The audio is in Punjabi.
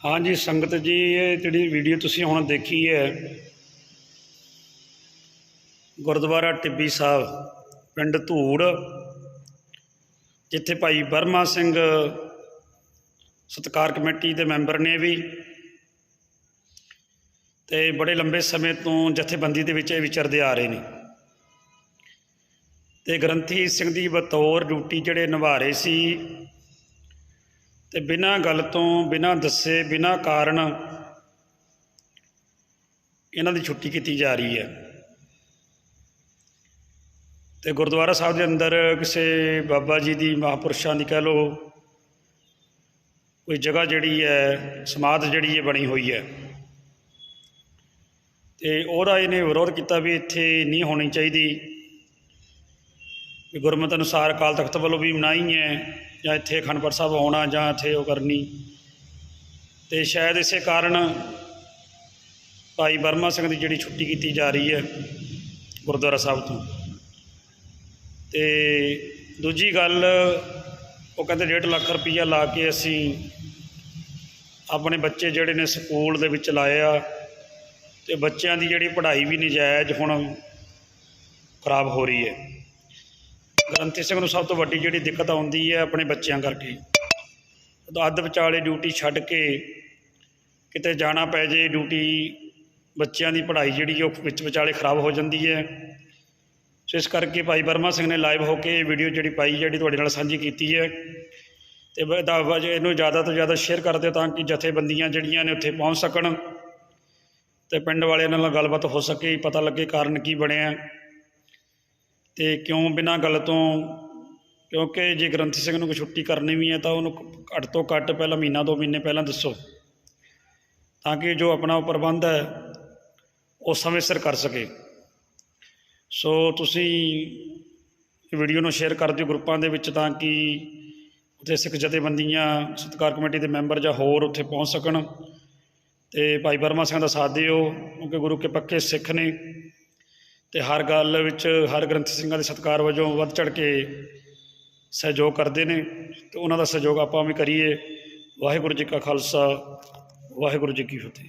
ਹਾਂਜੀ, ਸੰਗਤ ਜੀ, ਇਹ ਜਿਹੜੀ ਵੀਡੀਓ ਤੁਸੀਂ ਹੁਣ ਦੇਖੀ ਹੈ, ਗੁਰਦੁਆਰਾ ਟਿੱਬੀ ਸਾਹਿਬ, ਪਿੰਡ ਧੂੜ, ਜਿੱਥੇ ਭਾਈ ਬਰਮਾ ਸਿੰਘ ਸਤਕਾਰ ਕਮੇਟੀ ਦੇ ਮੈਂਬਰ ਨੇ ਵੀ ਤੇ ਬੜੇ ਲੰਬੇ ਸਮੇਂ ਤੋਂ ਜਥੇਬੰਦੀ ਦੇ ਵਿੱਚ ਇਹ ਵਿਚਰਦੇ ਆ ਰਹੇ ਨੇ। ਤੇ ਗ੍ਰੰਥੀ ਸਿੰਘ ਦੀ ਬਤੌਰ ਡਿਊਟੀ ਜਿਹੜੇ ਨਿਭਾ ਰਹੇ ਸੀ ਤੇ ਬਿਨਾਂ ਗੱਲ ਤੋਂ, ਬਿਨਾਂ ਦੱਸੇ, ਬਿਨਾਂ ਕਾਰਨ ਇਹਨਾਂ ਦੀ ਛੁੱਟੀ ਕੀਤੀ ਜਾ ਰਹੀ ਹੈ। ਤੇ ਗੁਰਦੁਆਰਾ ਸਾਹਿਬ ਦੇ ਅੰਦਰ ਕਿਸੇ ਬਾਬਾ ਜੀ ਦੀ, ਮਹਾਪੁਰਸ਼ਾਂ ਦੀ ਕਹਿ ਲਓ, ਕੋਈ ਜਗ੍ਹਾ ਜਿਹੜੀ ਹੈ, ਸਮਾਧ ਜਿਹੜੀ ਹੈ ਬਣੀ ਹੋਈ ਹੈ। ਤੇ ਉਹਦਾ ਇਹਨੇ ਵਿਰੋਧ ਕੀਤਾ ਵੀ ਇੱਥੇ ਨਹੀਂ ਹੋਣੀ ਚਾਹੀਦੀ। ਵੀ ਗੁਰਮਤਿ ਅਨੁਸਾਰ ਅਕਾਲ ਤਖਤ ਵੱਲੋਂ ਵੀ ਮਨਾਈ ਹੈ। ਜਾਂ ਇੱਥੇ ਅਖੰਡ ਸਾਹਿਬ ਆਉਣਾ ਜਾਂ ਇੱਥੇ ਉਹ ਕਰਨੀ। ਤੇ ਸ਼ਾਇਦ ਇਸੇ ਕਾਰਨ ਭਾਈ ਬਰਮਾ ਸਿੰਘ ਦੀ ਜਿਹੜੀ ਛੁੱਟੀ ਕੀਤੀ ਜਾ ਰਹੀ ਹੈ ਗੁਰਦੁਆਰਾ ਸਾਹਿਬ ਤੋਂ। ਤੇ ਦੂਜੀ ਗੱਲ, ਉਹ ਕਹਿੰਦੇ 1.5 ਲੱਖ ਰੁਪਈਆ ਲਾ ਕੇ ਅਸੀਂ ਆਪਣੇ ਬੱਚੇ ਜਿਹੜੇ ਨੇ ਸਕੂਲ ਦੇ ਵਿੱਚ ਲਾਏ ਆ ਤੇ ਬੱਚਿਆਂ ਦੀ ਜਿਹੜੀ ਪੜ੍ਹਾਈ ਵੀ ਨਜਾਇਜ਼ ਹੁਣ ਖਰਾਬ ਹੋ ਰਹੀ ਹੈ। ਗ੍ਰੰਥੀ ਸਿੰਘ ਨੂੰ ਸਭ ਤੋਂ ਵੱਡੀ ਜਿਹੜੀ ਦਿੱਕਤ ਆਉਂਦੀ ਹੈ ਆਪਣੇ ਬੱਚਿਆਂ ਕਰਕੇ। ਅੱਧ ਵਿਚਾਲੇ ਡਿਊਟੀ ਛੱਡ ਕੇ ਕਿਤੇ ਜਾਣਾ ਪੈ ਜੇ ਡਿਊਟੀ ਬੱਚਿਆਂ ਦੀ ਪੜ੍ਹਾਈ ਜਿਹੜੀ ਉਹ ਵਿੱਚ ਵਿਚਾਲੇ ਖਰਾਬ ਹੋ ਜਾਂਦੀ ਹੈ। ਸੋ ਇਸ ਕਰਕੇ ਭਾਈ ਬਰਮਾ ਸਿੰਘ ਨੇ ਲਾਈਵ ਹੋ ਕੇ ਵੀਡੀਓ ਜਿਹੜੀ ਪਾਈ ਜਿਹੜੀ ਤੁਹਾਡੇ ਨਾਲ ਸਾਂਝੀ ਕੀਤੀ ਹੈ। ਤੇ ਇਹਦਾ ਇਹਨੂੰ ਜ਼ਿਆਦਾ ਤੋਂ ਜ਼ਿਆਦਾ ਸ਼ੇਅਰ ਕਰ ਦਿਓ ਤਾਂ ਕਿ ਜਥੇਬੰਦੀਆਂ ਜਿਹੜੀਆਂ ਨੇ ਉੱਥੇ ਪਹੁੰਚ ਸਕਣ। ਤੇ ਪਿੰਡ ਵਾਲਿਆਂ ਨਾਲ ਗੱਲਬਾਤ ਹੋ ਸਕੇ, ਪਤਾ ਲੱਗੇ ਕਾਰਨ ਕੀ ਬਣਿਆ। ਤੇ ਕਿਉਂ ਬਿਨਾਂ ਗੱਲ ਤੋਂ? ਕਿਉਂਕਿ ਜੇ ਗ੍ਰੰਥੀ ਸਿੰਘ ਨੂੰ ਕੋਈ ਛੁੱਟੀ ਕਰਨੀ ਵੀ ਹੈ ਤਾਂ ਉਹਨੂੰ ਘੱਟ ਤੋਂ ਘੱਟ ਪਹਿਲਾਂ ਮਹੀਨਾ ਦੋ ਮਹੀਨੇ ਪਹਿਲਾਂ ਦੱਸੋ, ਤਾਂ ਕਿ ਜੋ ਆਪਣਾ ਉਹ ਪ੍ਰਬੰਧ ਹੈ, ਉਹ ਸਮੇਂ ਸਿਰ ਕਰ ਸਕੇ। ਸੋ ਤੁਸੀਂ ਵੀਡੀਓ ਨੂੰ ਸ਼ੇਅਰ ਕਰ ਦਿਓ ਗਰੁੱਪਾਂ ਦੇ ਵਿੱਚ ਤਾਂ ਕਿ ਉੱਥੇ ਸਿੱਖ ਜਥੇਬੰਦੀਆਂ, ਸਤਿਕਾਰ ਕਮੇਟੀ ਦੇ ਮੈਂਬਰ ਜਾਂ ਹੋਰ ਉੱਥੇ ਪਹੁੰਚ ਸਕਣ। ਤੇ ਭਾਈ ਬਰਮਾ ਸਿੰਘ ਦਾ ਸਾਥ ਦਿਓ, ਕਿਉਂਕਿ ਗੁਰੂ ਕੇ ਪੱਕੇ ਸਿੱਖ ਨੇ। ਤੇ ਹਰ ਗੱਲ ਵਿੱਚ ਹਰ ਗ੍ਰੰਥੀ ਸਿੰਘਾਂ ਦੇ ਸਤਿਕਾਰ ਵਜੋਂ ਵੱਧ ਚੜ ਕੇ ਸਹਿਯੋਗ ਕਰਦੇ ਨੇ ਤੇ ਉਹਨਾਂ ਦਾ ਸਹਿਯੋਗ ਆਪਾਂ ਵੀ ਕਰੀਏ। ਵਾਹਿਗੁਰੂ ਜੀ ਕਾ ਖਾਲਸਾ, ਵਾਹਿਗੁਰੂ ਜੀ ਕੀ ਫਤਿਹ।